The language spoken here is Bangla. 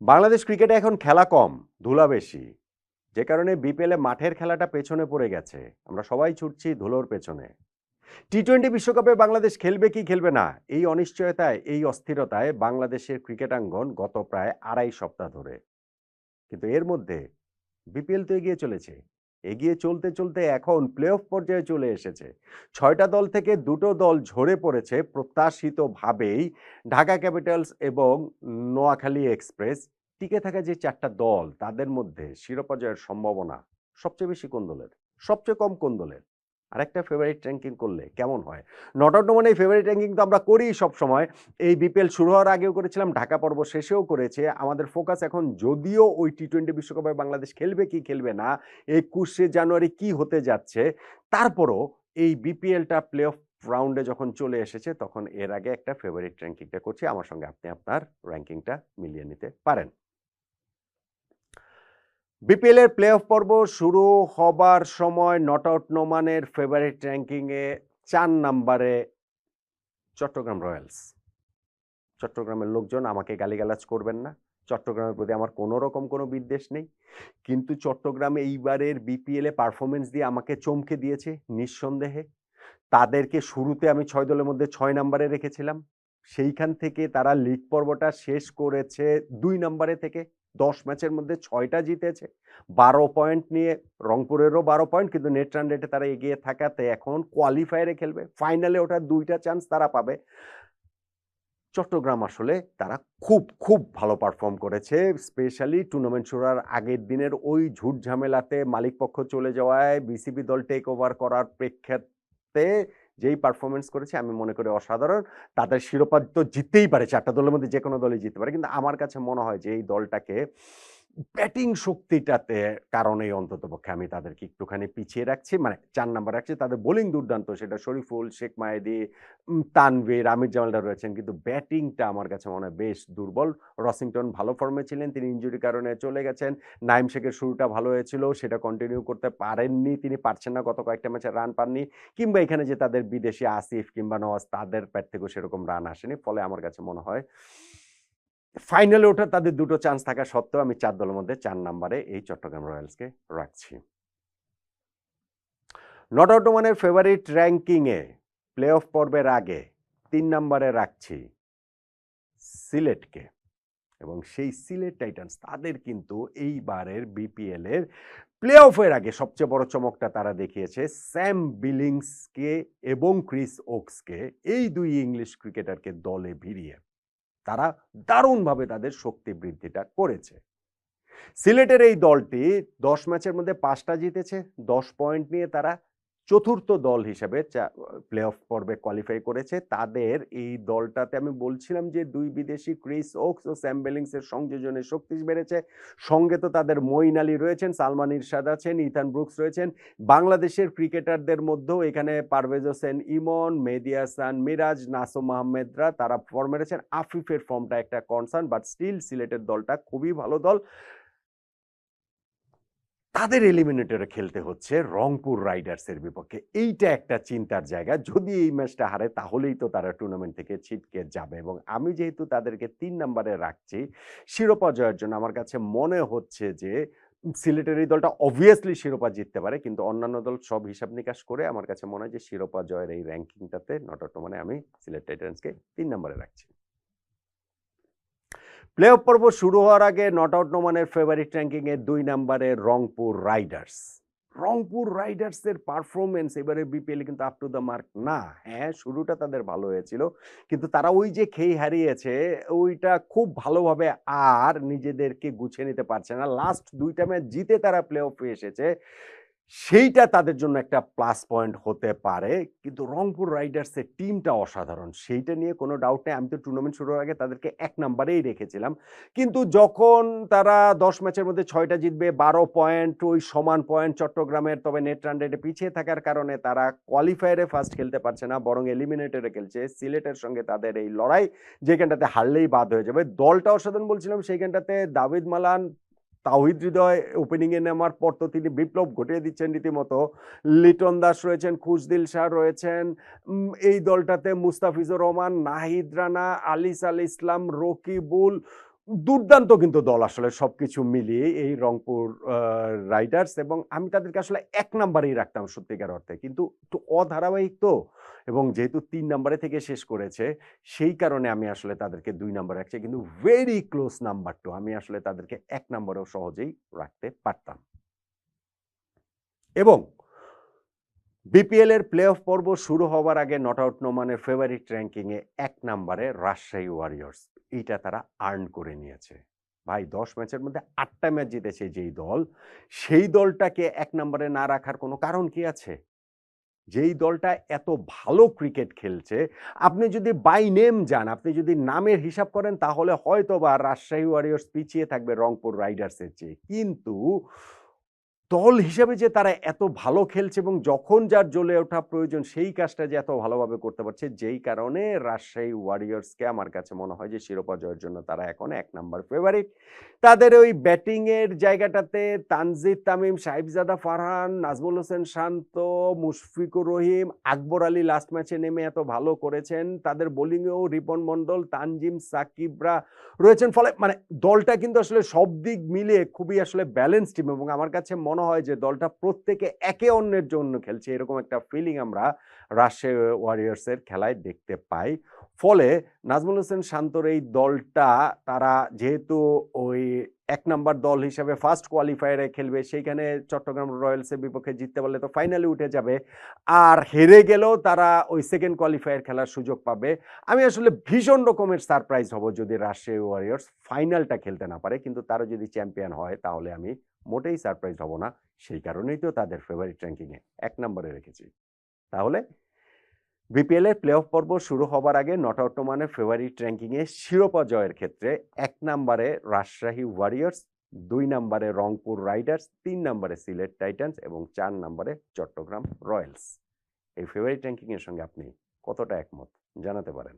বাংলাদেশ ক্রিকেটে এখন খেলা কম, ধুলা বেশি। যে কারণে বিপিএলে মাঠের খেলাটা পেছনে পড়ে গেছে। আমরা সবাই ছুটছি ধুলোর পেছনে। টি টোয়েন্টি বিশ্বকাপে বাংলাদেশ খেলবে কি খেলবে না, এই অনিশ্চয়তায়, এই অস্থিরতায় বাংলাদেশের ক্রিকেটাঙ্গন গত প্রায় আড়াই সপ্তাহ ধরে। কিন্তু এর মধ্যে বিপিএল তো এগিয়ে চলেছে। এগিয়ে চলতে চলতে এখন প্লে অফ পর্যায়ে চলে এসেছে। ছয়টা দল থেকে দুটো দল ঝরে পড়েছে প্রত্যাশিতভাবেই। ঢাকা ক্যাপিটালস এবং নোয়াখালী এক্সপ্রেস টিকে থাকা যে চারটা দল, তাদের মধ্যে শিরোপা জয়ের সম্ভাবনা সবচেয়ে বেশি কোন দলের? সবচেয়ে কম কোন দলের? আরেকটা ফেভারিট র্যাঙ্কিং করলে কেমন হয়? নট আউট মানে ফেভারিট র্যাঙ্কিং তো আমরা করি সব সময় এই বিপিএল শুরু হওয়ার আগেও করেছিলাম, ঢাকা পর্ব শেষেও করেছে। আমাদের ফোকাস এখন যদিও ওই টি টোয়েন্টি বিশ্বকাপে বাংলাদেশ খেলবে কি খেলবে না, একুশে জানুয়ারি কি হতে যাচ্ছে, তারপরও এই বিপিএলটা প্লে অফ রাউন্ডে যখন চলে এসেছে, তখন এর আগে একটা ফেভারিট র্যাঙ্কিংটা করছি। আমার সঙ্গে আপনি আপনার র্যাঙ্কিংটা মিলিয়ে নিতে পারেন। বিপিএল এর প্লে অফ পর্ব শুরু হবার সময় নট আউট নোমানের ফেভারিট র্যাঙ্কিংয়ে চার নাম্বারে চট্টগ্রাম রয়্যালস। চট্টগ্রামের লোকজন আমাকে গালিগালাজ করবেন না। চট্টগ্রামের প্রতি আমার কোনো রকম কোনো বিদ্বেষ নেই। কিন্তু চট্টগ্রামে এইবারের বিপিএলে পারফরমেন্স দিয়ে আমাকে চমকে দিয়েছে নিঃসন্দেহে। তাদেরকে শুরুতে আমি ছয় দলের মধ্যে ছয় নম্বরে রেখেছিলাম। সেইখান থেকে তারা লিগ পর্বটা শেষ করেছে দুই নম্বরে থেকে। দশ ম্যাচের মধ্যে ছয়টা জিতেছে। বারো পয়েন্ট নিয়ে রংপুরেরও বারো পয়েন্ট কিন্তু নেট রান রেটে তারা এগিয়ে থাকাতে এখন কোয়ালিফায়ারে খেলবে। ফাইনালে ওঠার দুইটা চান্স তারা পাবে। চট্টগ্রাম আসলে তারা খুব খুব ভালো পারফর্ম করেছে স্পেশালি টুর্নামেন্ট শুরুর আগের দিনের ওই ঝুট ঝামেলাতে মালিক পক্ষ চলে যাওয়ায় বিসিবি দল টেক ওভার করার প্রেক্ষাতে যেই পারফরমেন্স করেছে, আমি মনে করি অসাধারণ। তাদের শিরোপা তো জিততেই পারে, চারটা দলের মধ্যে যে কোনো দলই জিততে পারে। কিন্তু আমার কাছে মনে হয় যে এই দলটাকে ব্যাটিং শক্তিটাতে কারণেই অন্তত পক্ষে আমি তাদেরকে একটুখানি পিছিয়ে রাখছি। মানে চার নাম্বার রাখছি। তাদের বোলিং দুর্দান্ত। সেটা শরীফুল, শেখ মায়েদি তানভীর, আমির জামালটা রয়েছেন। কিন্তু ব্যাটিংটা আমার কাছে মনে হয় বেশ দুর্বল। রসিংটন ভালো ফর্মে ছিলেন। তিনি ইঞ্জুরির কারণে চলে গেছেন। নাইম শেখের শুরুটা ভালো হয়েছিল। সেটা কন্টিনিউ করতে পারেননি। তিনি পারছেন না গত কয়েকটা ম্যাচে রান পাননি। কিংবা এখানে যে তাদের বিদেশি আসিফ কিংবা নওয়াজ, তাদের প্যাট থেকেও সেরকম রান আসেনি। ফলে আমার কাছে মনে হয় ফাইনালে ওঠা তাদের দুটো চান্স থাকা সত্ত্বেও আমি চার দলের মধ্যে চার নাম্বারে এই চট্টগ্রাম রয়্যালসকে রাখছি। নট আউট ওমানের ফেভারিট র্যাঙ্কিংয়ে প্লে অফ পর্বের আগে তিন নম্বরে রাখছি সিলেটকে এবং সেই সিলেট টাইটান্স তাদের কিন্তু এইবারের বিপিএল এর প্লে অফের আগে সবচেয়ে বড় চমকটা তারা দেখিয়েছে স্যাম বিলিংসকে এবং ক্রিস ওক্সকে এই দুই ইংলিশ ক্রিকেটারকে দলে ভিড়িয়ে। তারা দারুণভাবে তাদের শক্তি বৃদ্ধিটা করেছে। সিলেটের এই দলটি দশ ম্যাচের মধ্যে পাঁচটা জিতেছে, দশ পয়েন্ট নিয়ে তারা চতুর্থ দল হিসেবে প্লে অফ পর্বে কোয়ালিফাই করেছে। তাদের এই দলটাতে আমি বলছিলাম যে, দুই বিদেশি ক্রিস ওক্স ও স্যাম বেলিংসের সংযোজনে শক্তি বেড়েছে। সঙ্গে তো তাদের মঈন আলী রয়েছেন, সালমান ইরশাদ আছেন, ইথান ব্রুকস রয়েছেন। বাংলাদেশের ক্রিকেটারদের মধ্যেও এখানে পারভেজ হোসেন ইমন, মেহেদি হাসান, মিরাজ, নাসুম আহমেদরা তারা ফর্মে রয়েছেন আফিফের ফর্মটা একটা কনসার্ন বাট স্টিল সিলেটের দলটা খুবই ভালো দল। তাদের এলিমিনেটরে খেলতে হচ্ছে রংপুর রাইডার্সের বিপক্ষে। এইটা একটা চিন্তার জায়গা। যদি এই ম্যাচটা হারে, তাহলেই তো তারা টুর্নামেন্ট থেকে ছিটকে যাবে। এবং আমি যেহেতু তাদেরকে তিন নম্বরে রাখছি, শিরোপা জয়ের জন্য আমার কাছে মনে হচ্ছে যে সিলেটের এই দলটা অবভিয়াসলি শিরোপা জিততে পারে, কিন্তু অন্যান্য দল সব হিসাব নিকাশ করে আমার কাছে মনে হয় যে শিরোপা জয়ের এই র্যাঙ্কিংটাতে নট আউট মানে আমি সিলেট টাইটান্সকে তিন নম্বরে রাখছি। প্লে অফ পর্ব শুরু হওয়ার আগে নট আউট নোমানের ফেভারিট র্যাঙ্কিংয়ে দুই নম্বরে রংপুর রাইডার্স রংপুর রাইডার্সের পারফরমেন্স এবারে বিপিএল কিন্তু আপ টু দ্য মার্ক না। হ্যাঁ শুরুটা তাদের ভালো হয়েছিল, কিন্তু তারা ওই যে খেই হারিয়েছে, ওইটা খুব ভালোভাবে আর নিজেদেরকে গুছিয়ে নিতে পারছে না। লাস্ট দুইটা ম্যাচ জিতে তারা প্লে অফে এসেছে। সেইটা তাদের জন্য একটা প্লাস পয়েন্ট হতে পারে। কিন্তু রংপুর রাইডার্সের টিমটা অসাধারণ। সেইটা নিয়ে কোনো ডাউট নেই। আমি তো টুর্নামেন্ট শুরুর আগে তাদেরকে এক নাম্বারেই রেখেছিলাম। কিন্তু যখন তারা দশ ম্যাচের মধ্যে ছয়টা জিতবে, বারো পয়েন্ট, ওই সমান পয়েন্ট চট্টগ্রামের, তবে নেট রান রেটে পিছিয়ে থাকার কারণে তারা কোয়ালিফায়ারে ফার্স্ট খেলতে পারছে না, বরং এলিমিনেটরে খেলছে। সিলেটের সঙ্গে তাদের এই লড়াই, যেখানটাতে হারলেই বাদ হয়ে যাবে। দলটা অসাধারণ বলছিলাম, সেইখানটাতে দাবিদ মালান তাওহিদ হৃদয় ওপেনিংয়ে নেওয়ার পর তো তিনি বিপ্লব ঘটিয়ে দিচ্ছেন রীতিমতো। লিটন দাস রয়েছেন, খুশদিল শাহ রয়েছেন এই দলটাতে মুস্তাফিজুর রহমান, নাহিদ রানা, আলিস আল ইসলাম, রকিবুল, দুর্দান্ত কিন্তু দল আসলে সব কিছু মিলিয়ে এই রংপুর রাইডার্স এবং আমি তাদেরকে আসলে এক নাম্বারেই রাখতাম সত্যিকার অর্থে। কিন্তু একটু অধারাবাহিক তো। এবং যেহেতু তিন নাম্বারে থেকে শেষ করেছে, সেই কারণে আমি আসলে তাদেরকে দুই নাম্বার রাখছি। কিন্তু ভেরি ক্লোজ নাম্বার টু আমি আসলে তাদেরকে এক নাম্বারেও সহজেই রাখতে পারতাম। এবং বিপিএল এর প্লে অফ পর্ব শুরু হওয়ার আগে নট আউট নোমানের ফেভারিট র্যাঙ্কিংয়ে এক নাম্বারে রাজশাহী ওয়ারিয়র্স এইটা তারা আর্ন করে নিয়েছে। ভাই, দশ ম্যাচের মধ্যে আটটা ম্যাচ জিতেছে যেই দল, সেই দলটাকে এক নম্বরে না রাখার কোনো কারণ কি আছে? যেই দলটা এত ভালো ক্রিকেট খেলছে, আপনি যদি বাই নেম যান, আপনি যদি নামের হিসাব করেন, তাহলে হয়তো বা রাজশাহী ওয়ারিয়র্স পিছিয়ে থাকবে রংপুর রাইডার্সের চেয়ে। কিন্তু দল হিসাবে যে তারা এত ভালো খেলছে এবং যখন যার জ্বলে ওঠা প্রয়োজন সেই কাজটা যে এত ভালোভাবে করতে পারছে, যেই কারণে রাজশাহী ওয়ারিয়র্সকে আমার কাছে মনে হয় যে শিরোপা জয়ের জন্য তারা এখন এক নাম্বার ফেভারিট তাদের ওই ব্যাটিংয়ের জায়গাটাতে তানজিদ তামিম, সাহিবজাদা ফারহান, নাজমুল হোসেন শান্ত, মুশফিকুর রহিম, আকবর আলী লাস্ট ম্যাচে নেমে এত ভালো করেছেন। তাদের বোলিংয়েও রিপন মণ্ডল, তানজিম, সাকিবরা রয়েছেন। ফলে মানে দলটা কিন্তু আসলে সব দিক মিলিয়ে খুবই আসলে ব্যালেন্স টিম এবং আমার কাছে মনে হয় যে দলটা প্রত্যেকে একে অন্যের জন্য খেলছে, এরকম একটা ফিলিং আমরা রাশিয়া ওয়ারিয়ার্সের খেলায় দেখতে পাই। ফলে নাজমুল হোসেন শান্তর এই দলটা, তারা যেহেতু ওই এক নাম্বার দল হিসাবে ফার্স্ট কোয়ালিফায়ারে খেলবে, সেইখানে চট্টগ্রাম রয়্যালসের বিপক্ষে জিততে পারলে তো ফাইনালে উঠে যাবে। আর হেরে গেলেও তারা ওই সেকেন্ড কোয়ালিফায়ার খেলার সুযোগ পাবে। আমি আসলে ভীষণ রকমের সারপ্রাইজ হব যদি রাজশাহী ওয়ারিয়র্স ফাইনালটা খেলতে না পারে, কিন্তু তারা যদি চ্যাম্পিয়ন হয়, তাহলে আমি মোটেই সারপ্রাইজ হব না। সেই কারণেই তো তাদের ফেভারিট র্যাঙ্কিংয়ে এক নম্বরে রেখেছি। তাহলে বিপিএল এর প্লে অফ পর্ব শুরু হবার আগে নট আউট টুমানের ফেভারিট র্যাঙ্কিংয়ে শিরোপা জয়ের ক্ষেত্রে এক নম্বরে রাজশাহী ওয়ারিয়ার্স দুই নম্বরে রংপুর রাইডার্স তিন নম্বরে সিলেট টাইটান্স এবং চার নম্বরে চট্টগ্রাম রয়্যালস এই ফেভারিট র্যাঙ্কিংয়ের সঙ্গে আপনি কতটা একমত? জানাতে পারেন।